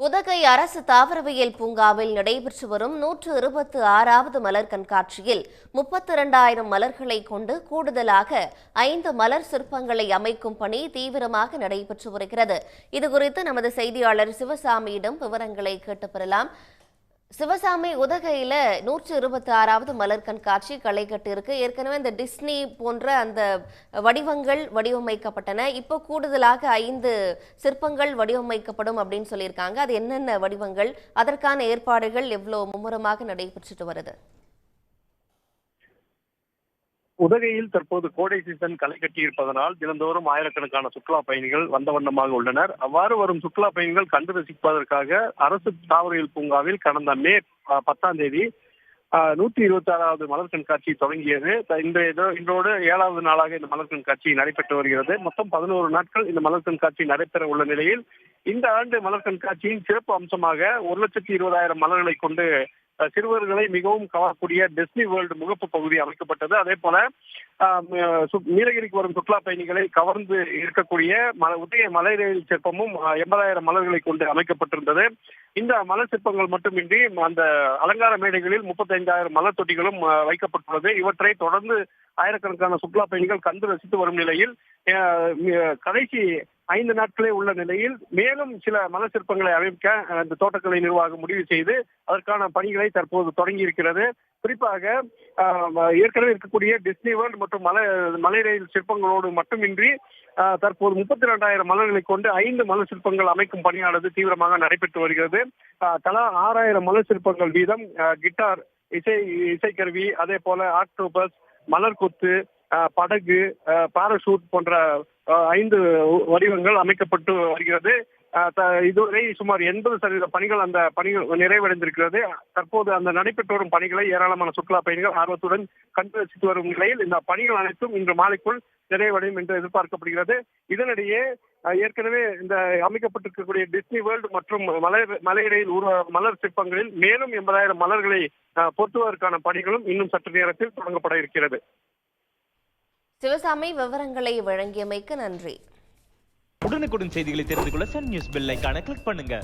உதகை அரசு தாவரவியல் பூங்காவில் நடைபெற்று வரும் நூற்று இருபத்து ஆறாவது மலர் கண்காட்சியில் முப்பத்தி இரண்டாயிரம் மலர்களை கொண்டு கூடுதலாக ஐந்து மலர் சிற்பங்களை அமைக்கும் பணி தீவிரமாக நடைபெற்று வருகிறது. இதுகுறித்து நமது செய்தியாளர் சிவசாமியிடம் விவரங்களை கேட்டு பெறலாம். சிவசாமி உதகையில் நூற்று இருபத்தி ஆறாவது மலர் கண்காட்சி களை கட்டியிருக்கு. ஏற்கனவே இந்த டிஸ்னி போன்ற அந்த வடிவங்கள் வடிவமைக்கப்பட்டன. இப்போ கூடுதலாக ஐந்து சிற்பங்கள் வடிவமைக்கப்படும் அப்படின்னு சொல்லியிருக்காங்க. அது என்னென்ன வடிவங்கள் அதற்கான ஏற்பாடுகள் எவ்வளோ மும்முரமாக நடைபெற்றுட்டு வருது? உதகையில் தற்போது கோடை சீசன் களை கட்டி இருப்பதனால் தினந்தோறும் ஆயிரக்கணக்கான சுற்றுலா பயணிகள் வந்த வண்ணமாக உள்ளனர். அவ்வாறு வரும் சுற்றுலா பயணிகள் கண்டு ரசிப்பதற்காக அரசு தாவரவியல் பூங்காவில் கடந்த மே பத்தாம் தேதி நூத்தி இருபத்தி ஆறாவது மலர் கண்காட்சி தொடங்கியது. இந்த இன்றோடு ஏழாவது நாளாக இந்த மலர் கண்காட்சி நடைபெற்று வருகிறது. மொத்தம் பதினோரு நாட்கள் இந்த மலர் கண்காட்சி நடைபெற உள்ள நிலையில் இந்த ஆண்டு மலர் கண்காட்சியின் சிறப்பு அம்சமாக ஒரு லட்சத்தி இருபதாயிரம் மலர்களை கொண்டு சிறுவர்களை மிகவும் கவரக்கூடிய டிஸ்னி வேர்ல்டு முகப்பு பகுதி அமைக்கப்பட்டது. அதே போல நீலகிரிக்கு வரும் சுற்றுலா பயணிகளை கவர்ந்து இருக்கக்கூடிய மல உதய மலை ரயில் சிற்பமும் எண்பதாயிரம் மலர்களை கொண்டு அமைக்கப்பட்டிருந்தது. இந்த மலர் சிற்பங்கள் மட்டுமின்றி அந்த அலங்கார மேடைகளில் முப்பத்தைந்தாயிரம் மலர் தொட்டிகளும் வைக்கப்பட்டுள்ளது. இவற்றை தொடர்ந்து ஆயிரக்கணக்கான சுற்றுலா பயணிகள் கண்டு ரசித்து வரும் நிலையில் கடைசி ஐந்து நாட்களே உள்ள நிலையில் மேலும் சில மலர் சிற்பங்களை அமைக்க அந்த தோட்டக்கலை நிர்வாகம் முடிவு செய்து அதற்கான பணிகளை தற்போது தொடங்கி இருக்கிறது குறிப்பாக ஆஹ், ஏற்கனவே இருக்கக்கூடிய டிஸ்னி வேர்ல்ட் மற்றும் மலை மலை ரயில் சிற்பங்களோடு மட்டுமின்றி தற்போது முப்பத்தி இரண்டாயிரம் மலர்களை கொண்டு ஐந்து மலர் சிற்பங்கள் அமைக்கும் பணியானது தீவிரமாக நடைபெற்று வருகிறது. தலா ஆறாயிரம் மலர் சிற்பங்கள் வீதம் கிட்டார் இசை இசைக்கருவி அதே போல ஆக்டோபஸ் மலர் கொத்து படகு ஆஹ், பாராசூட் போன்ற ஐந்து வடிவங்கள் அமைக்கப்பட்டு வருகிறது. இதுவரை சுமார் எண்பது சதவீத பணிகள் அந்த பணிகள் நிறைவடைந்திருக்கிறது. தற்போது அந்த நடைபெற்று வரும் பணிகளை ஏராளமான சுற்றுலா பயணிகள் ஆர்வத்துடன் கண்டு ரசித்து வரும் நிலையில் இந்த பணிகள் அனைத்தும் இன்று மாலைக்குள் நிறைவடையும் என்று எதிர்பார்க்கப்படுகிறது. இதனிடையே ஏற்கனவே இந்த அமைக்கப்பட்டிருக்கக்கூடிய டிஸ்னி வேர்ல்டு மற்றும் மலர் மலையிடையில் உருவ மலர் சிற்பங்களில் மேலும் எண்பதாயிரம் மலர்களை பொருத்துவதற்கான பணிகளும் இன்னும் சற்று நேரத்தில் தொடங்கப்பட இருக்கிறது. சிவசாமி விவரங்களை வழங்கியமைக்கு நன்றி. உடனுக்குடன் செய்திகளை தெரிந்து கொள்ள சன் நியூஸ் பெல் ஐக்கான கிளிக் பண்ணுங்க.